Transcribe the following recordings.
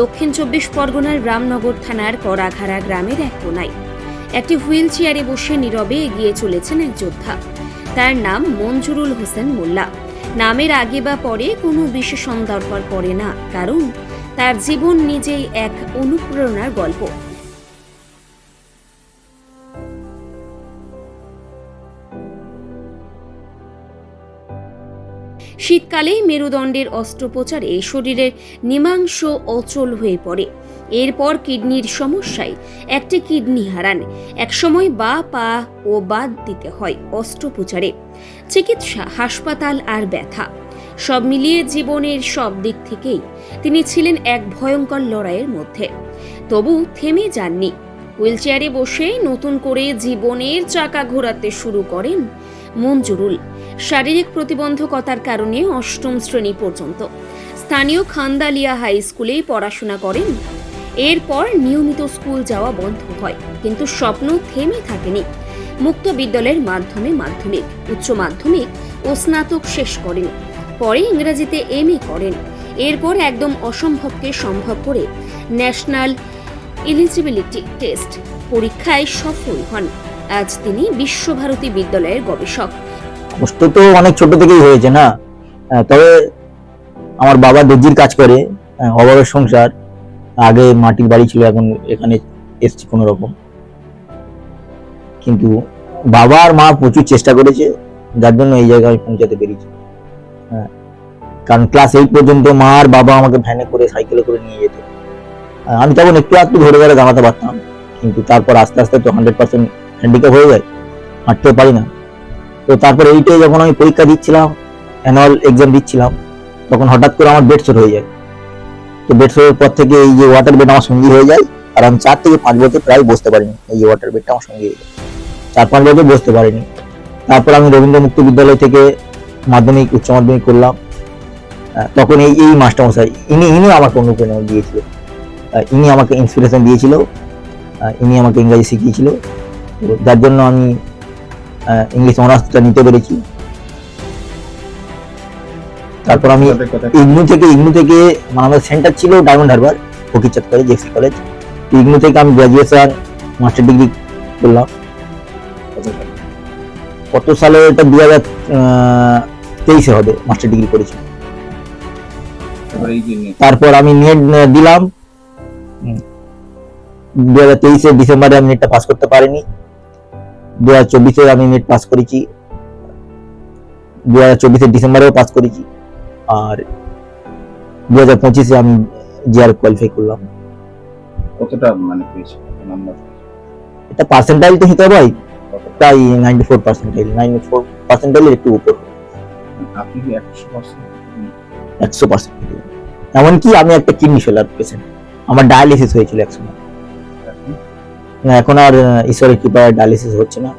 দক্ষিণ চব্বিশ পরগনার রামনগর থানার করাঘাড়া গ্রামের এক কোনায়। একটি হুইল চেয়ারে বসে নীরবে এগিয়ে চলেছেন এক যোদ্ধা। তার নাম মঞ্জুরুল হোসেন মোল্লা। নামের আগে বা পরে কোনো বিশেষণ দরকার পড়ে না, কারণ তার জীবন নিজেই এক অনুপ্রেরণার গল্প। শীতকালে মেরুদণ্ডের অস্ত্রোপচারে শরীরের নিমাংস অচল হয়ে পড়ে। এরপর কিডনির সমস্যায় একটি কিডনি হারান। একসময় বা পা ও বাদ দিতে হয় অস্ত্রোপচারে। চিকিৎসা, হাসপাতাল আর ব্যথা। সব মিলিয়ে জীবনের সব দিক থেকেই তিনি ছিলেন এক ভয়ঙ্কর লড়াইয়ের মধ্যে। তবু থেমে যাননি। হুইলচেয়ারে বসে নতুন করে জীবনের চাকা ঘোরাতে শুরু করেন মঞ্জুরুল। শারীরিক প্রতিবন্ধকতার কারণে অষ্টম শ্রেণি পর্যন্ত স্থানীয় খান্দালিয়া হাই স্কুলেই পড়াশোনা করেন। এরপর নিয়মিত স্কুল যাওয়া বন্ধ হয়, কিন্তু স্বপ্ন থেমে থাকেনি। মুক্ত বিদ্যালয়ের মাধ্যমে মাধ্যমিক, উচ্চ মাধ্যমিক ও স্নাতক শেষ করেন। পরে ইংরেজিতে এম করেন। এরপর একদম অসম্ভবকে সম্ভব করে ন্যাশনাল এলিজিবিলিটি টেস্ট পরীক্ষায় সফল হন। আজ তিনি বিশ্বভারতী বিদ্যালয়ের গবেষক। কষ্ট তো অনেক ছোট থেকেই হয়েছে না? তবে আমার বাবা দর্জির কাজ করে অভাবের সংসার। আগে মাটির বাড়ি ছিল, এখন এখানে এসছি কোনো রকম। কিন্তু বাবা আর মা প্রচুর চেষ্টা করেছে, যার জন্য এই জায়গায় পৌঁছাতে পেরেছি। হ্যাঁ কারণ ক্লাস এইট পর্যন্ত মা আর বাবা আমাকে ভ্যানে করে সাইকেলে করে নিয়ে যেত। আমি তখন একটু একটু ধরে ধরে দাঁড়াতে পারতাম কিন্তু তারপর আস্তে আস্তে তো হান্ড্রেড পার্সেন্ট হ্যান্ডিক্যাপ হয়ে যায় হাঁটতে পারি না। তো তারপর এইটে যখন আমি পরীক্ষা দিচ্ছিলাম অ্যানুয়াল এক্সাম দিচ্ছিলাম তখন হঠাৎ করে আমার বেড শোর হয়ে যায়। তো বেড শোরের পর থেকে এই যে ওয়াটার বেড আমার সঙ্গী হয়ে যায় আর আমি চার থেকে পাঁচ বছর প্রায় বসতে পারিনি এই যে ওয়াটার বেডটা আমার সঙ্গে হয়ে যায়। চার পাঁচ বছর বসতে পারিনি। তারপর আমি রবীন্দ্র মুক্ত বিদ্যালয় থেকে মাধ্যমিক উচ্চ মাধ্যমিক করলাম। তখন এই এই মাস্টারমশাই ইনি ইনি আমাকে অনুপ্রেরণা দিয়েছিল। আহ, ইনি আমাকে ইন্সপিরেশন দিয়েছিল ইনি আমাকে ইংরাজি শিখিয়েছিল। তো যার জন্য আমি ইংলিশ অনার্সটা নিতে পেরেছি। তারপর আমি ইগনু থেকে ইগনু থেকে মানে আমাদের সেন্টার ছিল Diamond Harbour Fakirchand college JC college IGNU থেকে আমি গ্রাজুয়েশন মাস্টার ডিগ্রি করলাম। কত সালে এটা দু হাজার তেইশে হবে মাস্টার ডিগ্রি করেছি। তারপর আমি নেট দিলাম। দু হাজার তেইশে ডিসেম্বরে আমি নেটটা পাস করতে পারিনি। দু হাজার চব্বিশে আমি নেট পাস করেছি। দু হাজার ডিসেম্বরেও পাস করেছি। আর দু হাজার পঁচিশে আমি জিআর কোয়ালিফাই করলাম। কতটা মানে পেয়েছে? নাম্বার এটা পার্সেন্টাইল তো হিসাবে হয়। তাই ninety four percentile ninety four পার্সেন্টাইলের একটু উপর। আপনি কি একশো পার্সেন্ট একশো পার্সেন্ট এমনকি আমি একটা কিডনি ফেলার পেশেন্ট আমার ডায়ালিসিস হয়েছিল একসময় এখন আর ঈশ্বরের কৃপায় ডায়ালিসিস হচ্ছে না।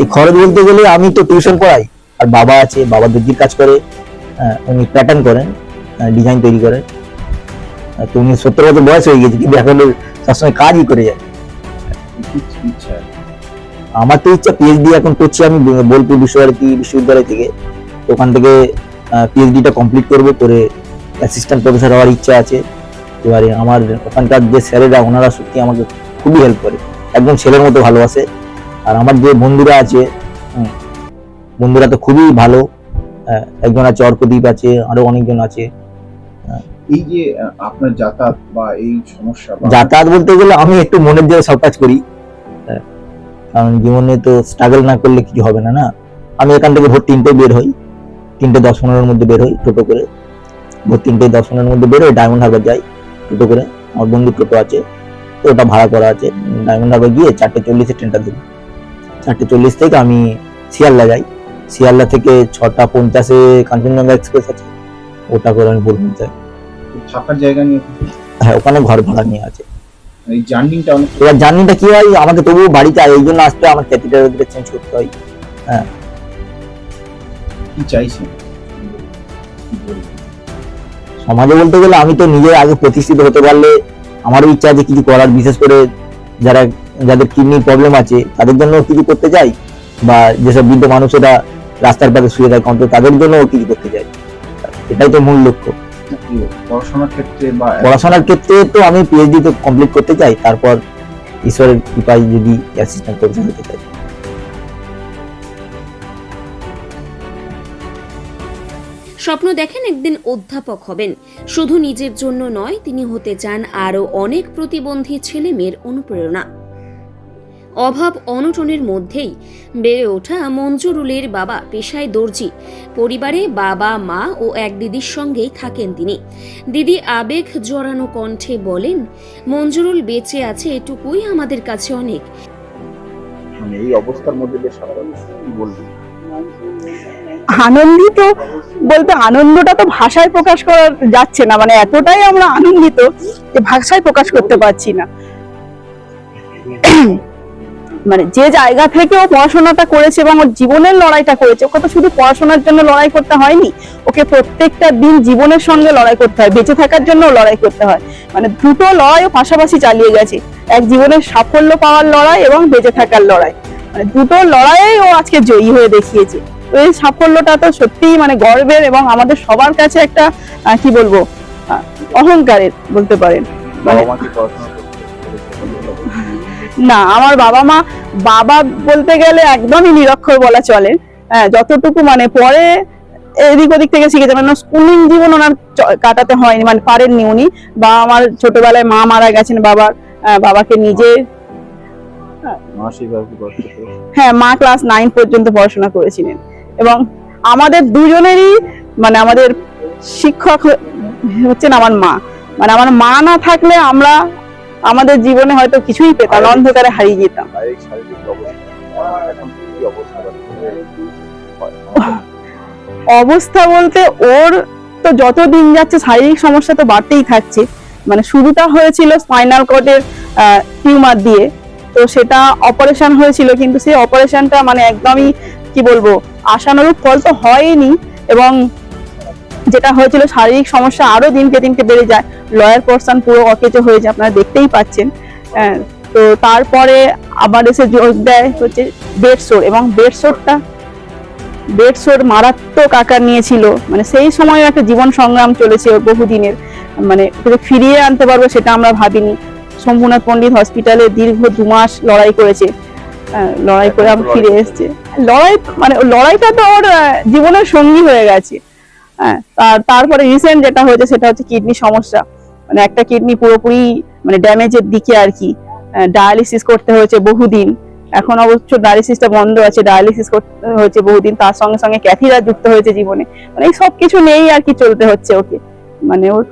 এই খরচ? বলতে গেলে আমি তো টিউশন পড়াই আর বাবা আছে বাবা দিদির কাজ করে উনি প্যাটার্ন করেন ডিজাইন তৈরি করেন। তো উনি সত্তর বছর বয়স হয়ে গেছে কিন্তু এখন সবসময় কাজই করে যায়। আমার তো ইচ্ছা পিএইচডি এখন করছি আমি বোলপুর বিশ্বভারতী বিশ্ববিদ্যালয় থেকে। ওখান থেকে পিএইচডিটা কমপ্লিট করব করে অ্যাসিস্ট্যান্ট প্রফেসর হওয়ার ইচ্ছা আছে। এবারে আমার ওখানকার যে স্যারেরা ওনারা সত্যি আমাকে খুবই হেল্প করে। একদম ছেলের মতো ভালোবাসে আর আমার যে বন্ধুরা আছে বন্ধুরা তো খুবই ভালো। আহ, একজন আছে অর্কদীপ আছে আরও অনেকজন আছে। এই যে আপনার যাতায়াত বা এই সমস্যা যাতায়াত বলতে গেলে আমি একটু মনের দিয়ে সব কাজ করি। হ্যাঁ, কারণ জীবনে তো স্ট্রাগল না করলে কিছু হবে না না? আমি এখান থেকে ভোর তিনটে বের হই। তিনটে দশ পনেরোর মধ্যে বের হই টোটো করে। ভোর তিনটে দশ পনেরোর মধ্যে বের হই ডায়মন্ড হারবার যাই। টোটো করে। আমার বন্ধুর টোটো আছে তো ওটা ভাড়া করা আছে। ডায়মন্ড হারবার গিয়ে চারটে চল্লিশে ট্রেনটা দেবো চারটে চল্লিশ থেকে আমি শিয়ালদা যাই। শিয়ালদা থেকে ছটা পঞ্চাশে কাঞ্চনজঙ্ঘা এক্সপ্রেস আছে। ওটা করে আমি বলব যাই থাকার জায়গা নিয়ে হ্যাঁ ওখানে ঘর ভাড়া নিয়ে আছে। এই জার্নিংটা অনেক এবার জার্নিটা কি হয়? আমাকে তবুও বাড়িতে এই জন্য আসতে আমার ক্যাপিটাল চেঞ্জ করতে হয়। কি চাইছেন? কি বলবেন? সমাজে বলতে গেলে আমি তো নিজে আগে প্রতিষ্ঠিত হতে পারলে আমারও ইচ্ছা আছে কিছু করার বিশেষ করে যারা যাদের কিডনির প্রবলেম আছে তাদের জন্য কিছু করতে চাই বা যেসব বৃদ্ধ মানুষেরা রাস্তার পাশে শুয়ে থাকে অন্তত তাদের জন্য কিছু করতে চাই। এটাই তো মূল লক্ষ্য। পড়াশোনার ক্ষেত্রে বা পড়াশোনার ক্ষেত্রে তো আমি পিএইচডি তো কমপ্লিট করতে চাই তারপর ঈশ্বরের কৃপায় যদি অ্যাসিস্ট্যান্ট হতে চাই। স্বপ্ন দেখেন একদিন অধ্যাপক হবেন। শুধু নিজের জন্য নয়, তিনি হতে চান আরও অনেক প্রতিবন্ধী ছেলে মেয়ের অনুপ্রেরণা। অভাব অনটনের মধ্যেই বেড়ে ওঠা মঞ্জুরুলের বাবা পেশায় দর্জি। পরিবারে বাবা, মা ও এক দিদির সঙ্গেই থাকেন তিনি। দিদি আবেগ জড়ানো কণ্ঠে বলেন, মঞ্জুরুল বেঁচে আছে এটুকুই আমাদের কাছে অনেক। মানে এই অবস্থার মধ্যে বেশ কি বলবেন আনন্দিত বলতে আনন্দটা তো ভাষায় প্রকাশ করা যাচ্ছে না মানে এতটাই আমরা আনন্দিত যে ভাষায় প্রকাশ করতে পারছি না। মানে যে জায়গা থেকে ও পড়াশোনাটা করেছে এবং ওর জীবনের লড়াইটা করেছে, ওকে তো শুধু পড়াশোনার জন্য লড়াই করতে হয়নি, ওকে প্রত্যেকটা দিন জীবনের সঙ্গে লড়াই করতে হয়, বেঁচে থাকার জন্য লড়াই করতে হয়। মানে দুটো লড়াই ও পাশাপাশি চালিয়ে গেছে, এক জীবনের সাফল্য পাওয়ার লড়াই এবং বেঁচে থাকার লড়াই। মানে দুটো লড়াইয়ে ও আজকে জয়ী হয়ে দেখিয়েছে। তো এই সাফল্যটা তো সত্যিই মানে গর্বের এবং আমাদের সবার কাছে একটা কি বলব অহংকারের বলতে পারেন। বাবা মা কি পড়াশোনা করতে না আমার বাবা মা বাবা বলতে গেলে একদমই নিরক্ষর বলা চলে। হ্যাঁ যতটুকু মানে পরে এদিক ওদিক থেকে শিখেছে মানে স্কুলিং জীবন ওনার কাটাতে হয়নি মানে পারেননি উনি। বা আমার ছোটবেলায় মা মারা গেছেন বাবার বাবাকে নিজে। হ্যাঁ মা ক্লাস নাইন পর্যন্ত পড়াশোনা করেছিলেন। এবং আমাদের দুজনেরই মানে আমাদের শিক্ষক হচ্ছেন আমার মা। মানে আমার মা না থাকলে আমরা আমাদের জীবনে হয়তো কিছুই পেতাম অন্ধকারে হারিয়ে যেতাম। অবস্থা। বলতে ওর তো যত দিন যাচ্ছে শারীরিক সমস্যা তো বাড়তেই থাকছে। মানে শুরুটা হয়েছিল স্পাইনাল কর্ডের টিউমার দিয়ে। তো সেটা অপারেশন হয়েছিল কিন্তু সেই অপারেশনটা মানে একদমই কি বলব আশানুরূপ ফল তো হয়নি এবং যেটা হয়েছিল শারীরিক সমস্যা আরও দিনকে দিনকে বেড়ে যায়। লয়ার পার্সন পুরো অকেজো হয়ে যায় আপনারা দেখতেই পাচ্ছেন। তো তারপরে আবার এসে যোগ দেয় হচ্ছে বেডসোর এবং বেডসোরটা বেডসোর মারাত্মক আকার নিয়েছিল। মানে সেই সময় একটা জীবন সংগ্রাম চলেছে বহুদিনের। মানে ফিরিয়ে আনতে পারব সেটা আমরা ভাবিনি। শম্ভুনাথ পণ্ডিত হসপিটালে দীর্ঘ দু মাস লড়াই করেছে। লড়াই করে আবার ফিরে এসেছে। লড়াই মানে লড়াইটা তো ওর জীবনের সঙ্গী হয়ে গেছে। হ্যাঁ তার, তারপরে রিসেন্ট যেটা হয়েছে সেটা হচ্ছে কিডনি সমস্যা। মানে একটা কিডনি পুরোপুরি মানে ড্যামেজের দিকে আর কি। ডায়ালিসিস করতে হয়েছে বহুদিন। এখন অবশ্য ডায়ালিসিসটা বন্ধ আছে ডায়ালিসিস করতে হয়েছে বহুদিন। তার সঙ্গে সঙ্গে ক্যাথিরা যুক্ত হয়েছে জীবনে। মানে এই সব কিছু নেই আর কি চলতে হচ্ছে ওকে। মানে ওর,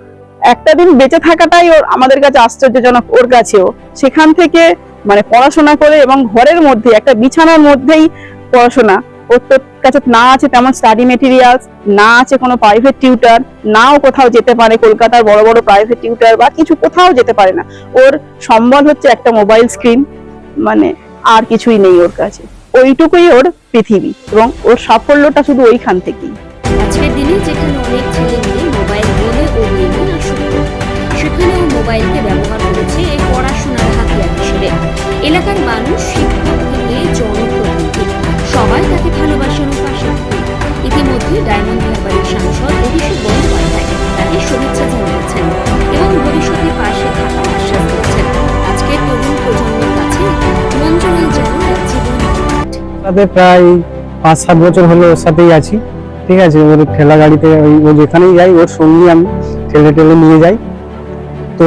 একটা দিন বেঁচে থাকাটাই ওর, আমাদের কাছে আশ্চর্যজনক ওর কাছেও। সেখান থেকে মানে পড়াশোনা করে এবং ঘরের মধ্যে, একটা বিছানার মধ্যেই পড়াশোনা। ওর তো কাছে না আছে তেমন স্টাডি মেটেরিয়ালস না আছে কোনো প্রাইভেট টিউটার নাও কোথাও যেতে পারে কলকাতার বড় বড় প্রাইভেট টিউটার বা কিছু কোথাও যেতে পারে না। ওর সম্বল হচ্ছে একটা মোবাইল স্ক্রিন মানে আর কিছুই নেই ওর কাছে। ওইটুকুই ওর পৃথিবী এবং ওর সাফল্যটা শুধু ওইখান থেকেই। আজকের দিনে যেখানে অনেক ছেলে মেয়ে মোবাইল গেমে ও সেখানেও মোবাইলকে ব্যবহার করেছে এই পড়াশোনার হাতিয়ার হিসেবে। এলাকার মানুষ ইতিমধ্যে ডায়মন্ড হারবারের সাংসদ অভিষেক বন্দ্যোপাধ্যায় তাকে শুভেচ্ছা জানিয়েছেন এবং ভবিষ্যতে পাশে আশ্বাস দিয়েছেন আজকের তরুণ প্রজন্মের কাছে জীবন সাথে প্রায় পাঁচ, সাত বছর হলো ওর সাথেই আছি। ঠিক আছে, ওর ঠেলা গাড়িতে ওই, ও যেখানেই যাই, ওর সঙ্গী আমি ঠেলে ঠেলে নিয়ে যাই। তো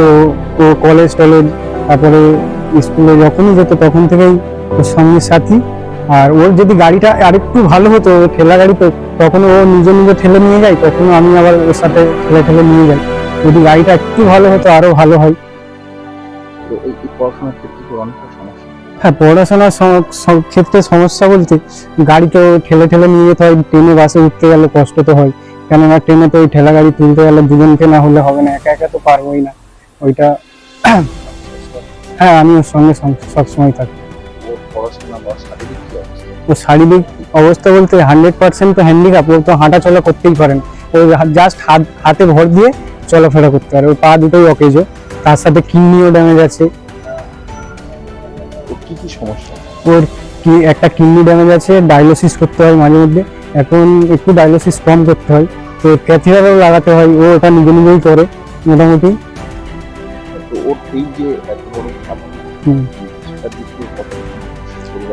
ও কলেজ টলেজ তারপরে স্কুলে যখনই যেত তখন থেকেই ওর সঙ্গীর সাথী। আর ওর যদি গাড়িটা আরেকটু ভালো হতো ঠেলা গাড়ি তো তখন ও নিজে নিজে ঠেলে নিয়ে যায় তখন আমি আবার ওর সাথে ঠেলে ঠেলে নিয়ে যাই। যদি গাড়িটা একটু ভালো হতো আরও ভালো হয়। তো এই এই পড়াশোনার ক্ষেত্রে অনেকটা সমস্যা? হ্যাঁ পড়াশোনার ক্ষেত্রে সমস্যা বলতে গাড়িতে ঠেলে ঠেলে নিয়ে যেতে হয় ট্রেনে বাসে উঠতে গেলে কষ্ট তো হয়। কেননা ট্রেনে তো ওই ঠেলা গাড়ি তুলতে গেলে দুজনকে না হলে হবে না একা একা তো পারবোই না। ওইটা হ্যাঁ আমি ওর সঙ্গে সবসময় থাকি। পড়াশোনা বা শারীরিক শারীরিক অবস্থা বলতে হান্ড্রেড পার্সেন্ট তো হ্যান্ডিক্যাপ ও তো হাঁটা চলা করতেই পারেন ও জাস্ট হাত হাতে ভর দিয়ে চলাফেরা করতে পারে ওর পা দুটোই অকেজো তার সাথে কিডনিও ড্যামেজ আছে ওর কি কি সমস্যা ওর কি একটা কিডনি ড্যামেজ আছে ডায়ালিসিস করতে হয় মাঝে মধ্যে। এখন একটু ডায়ালিসিস কম করতে হয়। তো ক্যাথিরারও লাগাতে হয় ও ওটা নিজে নিজেই করে মোটামুটি। ওর এই যে এত বড় হুম।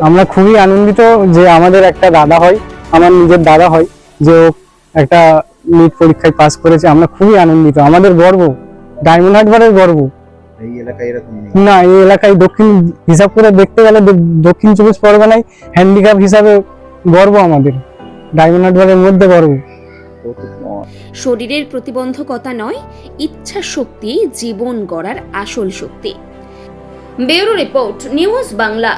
আমরা খুবই আনন্দিত যে আমাদের একটা দাদা হয় আমার নিজের দাদা হয় যে ও একটা নিট পরীক্ষায় পাস করেছে। আমরা খুবই আনন্দিত। আমাদের গর্ব ডায়মন্ড হারবারের গর্ব। না এই এলাকায় দক্ষিণ হিসাব করে দেখতে গেলে দক্ষিণ চব্বিশ পরগনায় হ্যান্ডিক্যাপ হিসাবে গর্ব আমাদের। ডায়মন্ড হারবারের মধ্যে গর্ব। শরীরের প্রতিবন্ধকতা নয় ইচ্ছা শক্তি জীবন গড়ার আসল শক্তি। Bureau report news Bangla.